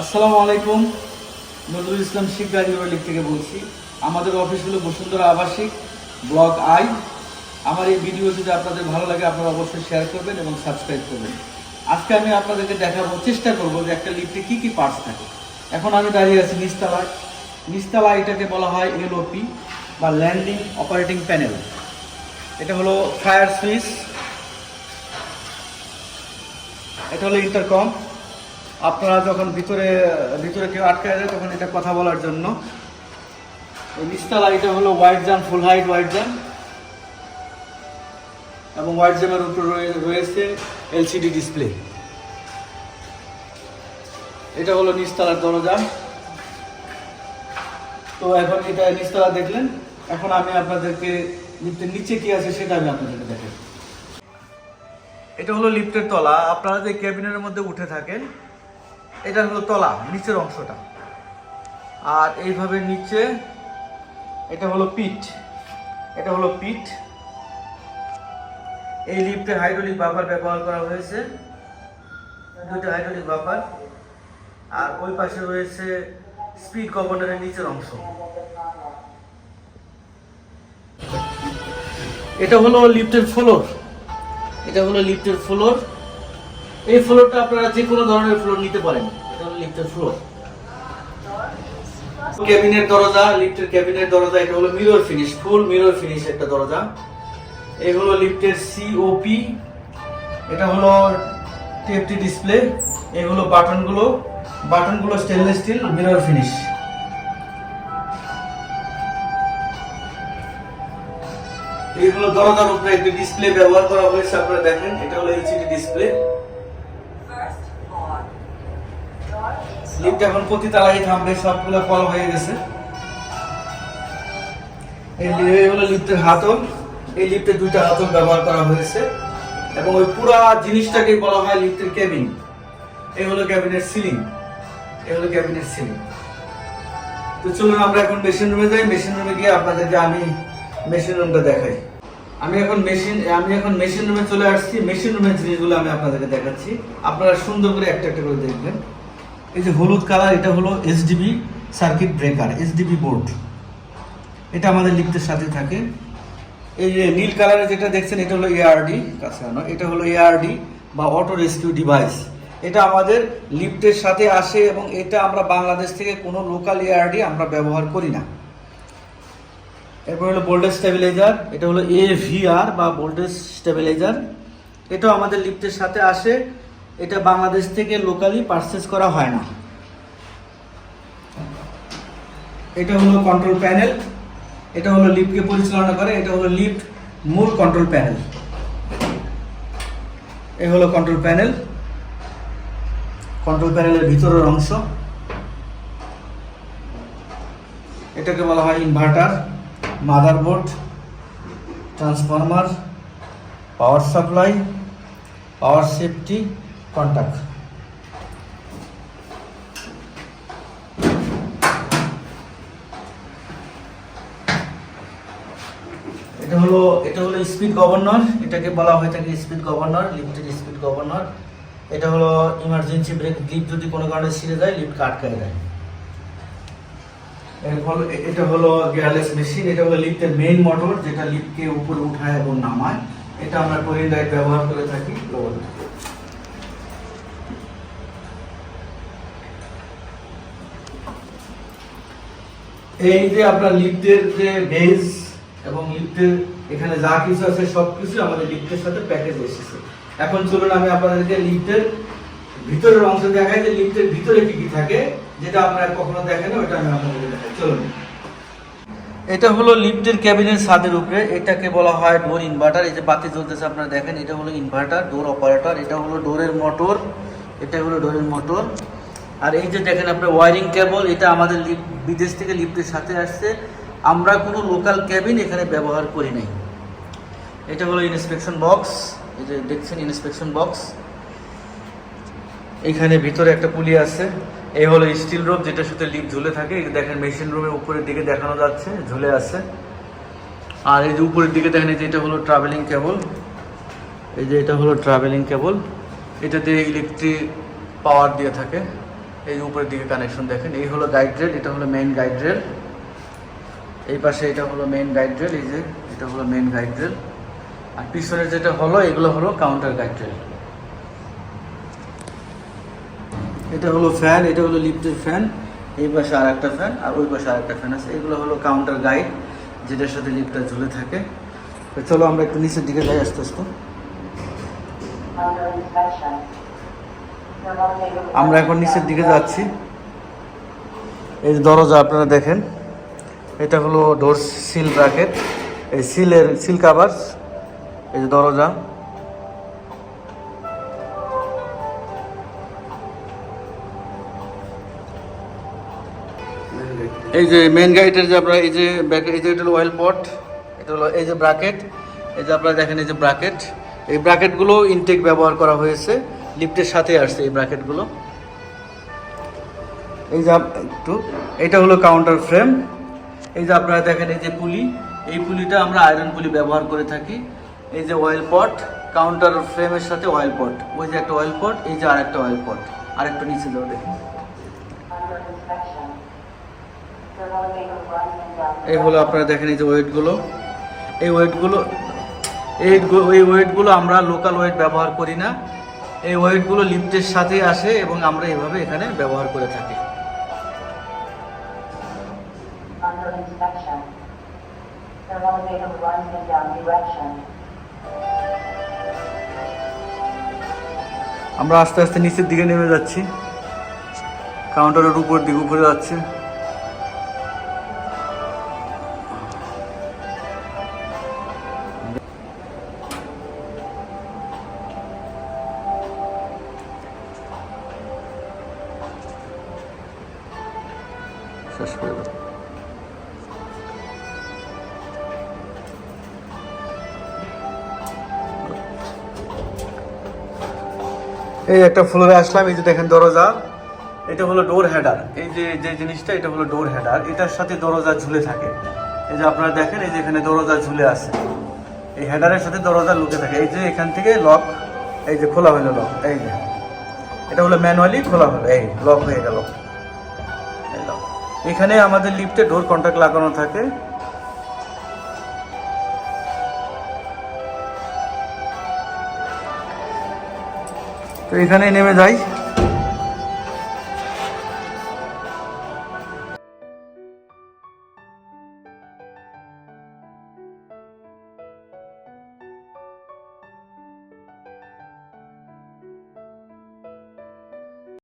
আসসালামু আলাইকুম। নজরুল ইসলাম শিখ গাজীপুর থেকে বলছি, আমাদের অফিস হলো বসুন্ধরা আবাসিক, ব্লক আই। আমার এই ভিডিও যদি আপনাদের ভালো লাগে, আপনারা অবশ্যই শেয়ার করবেন এবং সাবস্ক্রাইব করবেন। আজকে আমি আপনাদেরকে দেখাবো, চেষ্টা করব যে একটা লিফটে কী কী পার্টস থাকে। এখন আমি দাঁড়িয়ে আছি নিচতলায় নিচতলা এটাকে বলা হয় এলওপি বা ল্যান্ডিং অপারেটিং প্যানেল এটা হলো ফায়ার সুইচ এটা হলো ইন্টারকম আপনারা যখন ভিতরে ভিতরে কেউ আটকায় যায়, তখন এটা কথা বলার জন্য। নিচতলা, এটা হলো white jamb full height white jamb এবং হোয়াইট জামের উপর রয়ে- রয়েছে এলসিডি ডিসপ্লে এটা হলো নিচতলার দরজা। তো এখন এটা নিচতলা দেখলেন। এখন আমি আপনাদেরকে লিফটের নিচে কি আছে সেটা আমি আপনাদেরকে দেখাই। এটা হলো লিফটের তলা। আপনারা যে ক্যাবিনের মধ্যে উঠে থাকেন এটা হলো তলা, নিচের অংশটা। আর এইভাবে নিচে এটা হলো পিঠ। এটা হলো পিঠ। এই লিফটে হাইড্রোলিক বাফার ব্যবহার করা হয়েছে। দুইটা হাইড্রোলিক বাফার আর ওই পাশে রয়েছে স্পিড গভর্নরের নিচের অংশ। এটা হলো লিফটের ফ্লোর এটা হলো লিফটের ফ্লোর এই ফ্লোরটা আপনারা যে কোনো ধরনের ফ্লোর নিতে পারেন। এটা হলো লিফটের ফ্লোর ক্যাবিনের দরজা লিফটের ক্যাবিনের দরজা, এটা হলো mirror finish full mirror finish একটা দরজা। এই হলো লিফটের সিওপি এটা হলো টেপটি ডিসপ্লে এই হলো বাটনগুলো বাটনগুলো স্টেনলেস স্টিল মিরর ফিনিশ এইগুলো দরজার উপরে একটি ডিসপ্লে ব্যবহার করা হয়েছে, আপনারা দেখেন, এটা হলো এলসিডি ডিসপ্লে লিফট এখন প্রতি তালাই থামবে সবগুলো কল হয়ে গেছে। এই হলো লিফটের হাতল। এই লিফটে দুইটা হাতল ব্যবহার করা হয়েছে। এবং ওই পুরা জিনিসটাকে বলা হয় লিফটের কেবিন এই হলো ক্যাবিনের সিলিং। এই হলো ক্যাবিনের সিলিং। তো চলুন আমরা এখন মেশিন রুমে যাই। মেশিন রুমে গিয়ে আপনাদেরকে আমি মেশিন রুমটা দেখাই। আমি এখন মেশিন আমি এখন মেশিন রুমে চলে আসছি। মেশিন রুমের জিনিসগুলো আমি আপনাদেরকে দেখাচ্ছি। আপনারা সুন্দর করে একটা একটা করে দেখবেন। এই যে হলুদ কালার এটা হলো SDB circuit breaker SDB board এটা আমাদের লিফটের সাথে থাকে। এই যে নীল কালারের যেটা দেখছেন, এটা হলো এআরডি কাছে আনো। এটা হলো এআরডি বা অটো রেস্কিউ ডিভাইস এটা আমাদের লিফটের সাথে আসে এবং এটা আমরা বাংলাদেশ থেকে কোনো লোকাল এআরডি আমরা ব্যবহার করি না। এরপর হলো ভোল্টেজ স্টেবিলাইজার এটা হলো এভিআর বা ভোল্টেজ স্টেবিলাইজার এটাও আমাদের লিফটের সাথে আসে। এটা বাংলাদেশ থেকে লোকালি পারচেস করা হয় না। এটা হলো কন্ট্রোল প্যানেল এটা হলো লিফটকে পরিচালনা করে, এটা হলো লিফট মূল কন্ট্রোল প্যানেল এ হলো কন্ট্রোল প্যানেল কন্ট্রোল প্যানেলের ভিতরের অংশ। এটাকে বলা হয় inverter motherboard transformer power supply power safety contact এটা হলো এটা হলো স্পিড গভর্নর এটাকে বলা হয়ে থাকে স্পিড গভর্নর লিফটের স্পিড গভর্নর এটা হলো ইমার্জেন্সি ব্রেক লিফট যদি কোনো কারণে ছিঁড়ে যায় লিফট আটকায় দেয়। এটা হলো গিয়ারলেস মেশিন এটা হলো লিফটের মেইন মোটর যেটা লিফটকে উপরে উঠায় এবং নামায়। এটা আমরা কোরিন লাইট ব্যবহার করে থাকি। এই যে আপনার লিফটের যে বেজ এবং লিফটের এখানে যা কিছু আছে সব কিছু আমাদের লিফটের সাথে প্যাকেজ এসেছে। এখন চলুন আমি আপনাদেরকে লিফটের ভিতরের অংশ দেখাই যে লিফটের ভিতরে কি কি থাকে, যেটা আপনারা কখনো দেখেন ওটা আমি আপনাদেরকে দেখাই। চলুন। এটা হলো লিফটের ক্যাবিনের ছাদের উপরে, এটাকে বলা হয় ডোর ইনভার্টার। এই যে বাতি জ্বলতেছে, আপনারা দেখেন, এটা হলো ইনভার্টার, ডোর অপারেটর, এটা হলো ডোরের মোটর, এটা হলো ডোরের মোটর। আর এই যে দেখেন আপনার ওয়ারিং কেবল এটা আমাদের বিদেশ থেকে লিফটের সাথে আসছে। আমরা কোনো লোকাল ক্যাবিন এখানে ব্যবহার করি নাই। এটা হলো ইন্সপেকশন বক্স এই যে দেখছেন ইন্সপেকশন বক্স এখানে ভিতরে একটা পুলি আছে। এই হলো স্টিল রোপ যেটা সাথে লিফট ঝুলে থাকে। দেখেন মেশিন রুমের উপরের দিকে দেখানো যাচ্ছে, ঝুলে আছে। আর এই যে উপরের দিকে দেখেন যে এটা হলো ট্রাভেলিং কেবল এই যে এটা হলো ট্রাভেলিং কেবল এটাতে ইলেকট্রিক পাওয়ার দিয়ে থাকে। এই উপরের দিকে কানেকশন দেখেন, এই হলো গাইড রেল এটা হলো মেইন গাইড রেল এই পাশে এটা হলো মেইন গাইড রেল এই যে এটা হলো মেইন গাইড রেল আর পিছনের যেটা হলো, এগুলো হলো কাউন্টার গাইড রেল এটা হলো ফ্যান এটা হলো লিফটের ফ্যান এই পাশে আর একটা ফ্যান আর ওই পাশে আর একটা ফ্যান আছে। এগুলো হলো কাউন্টার গাইড যেটার সাথে লিফটটা ঝুলে থাকে। চলো আমরা একটু নিচের দিকে যাই আস্তে আস্তে। আমরা এখন নিচের দিকে যাচ্ছি। এই দরজা আপনারা দেখেন। এটা হলো ডোর সিল ব্র্যাকেট এই সিলের সিল কাভার এই যে দরজা। এই যে মেন গাইডের যে আপনারা, এই যে এই যে এটা হলো অয়েল পট এটা হলো এই যে ব্রাকেট এই যে আপনারা দেখেন এই যে ব্রাকেট এই ব্রাকেটগুলো ইনটেক ব্যবহার করা হয়েছে। লিফটের সাথে আসছে এই ব্রাকেটগুলো এই যে একটু, এটা হলো কাউন্টার ফ্রেম এই যে আপনারা দেখেন এই যে পুলি এই পুলিটা আমরা আয়রন পুলি ব্যবহার করে থাকি। এই যে অয়েল পট কাউন্টার ফ্রেমের সাথে অয়েল পট ওই যে একটা অয়েল পট এই যে আর একটা অয়েল পট আরেকটা নিচে যাও দেখেন. এই হলো আপনারা দেখেন এই যে ওয়েটগুলো। এই ওয়েটগুলো এই ওয়েটগুলো আমরা লোকাল ওয়েট ব্যবহার করি না। এই ওয়েটগুলো লিফটের সাথে আসে এবং আমরা এভাবে এখানে ব্যবহার করে থাকি. আমরা আস্তে আস্তে নিচের দিকে নেমে যাচ্ছি। কাউন্টারের উপর দিকে উপরে যাচ্ছে। শেষ করে এই একটা ফ্লোরে আসলাম, এই যে দেখেন দরজা। এটা হলো ডোর হেডার এই যে যে জিনিসটা, এটা হলো ডোর হেডার এটার সাথে দরজা ঝুলে থাকে। এই যে আপনারা দেখেন, এই যে এখানে দরজা ঝুলে আছে। এই হেডারের সাথে দরজা লুকে থাকে। এই যে এখান থেকে লক এই যে খোলা হলো লক এই যে। এটা হলো ম্যানুয়ালি খোলা হলো। এই লক হয়ে গেল। এখানে আমাদের লিফটে ডোর কন্ট্যাক্ট লাগানো থাকে। তো এখানে নেমে যাই।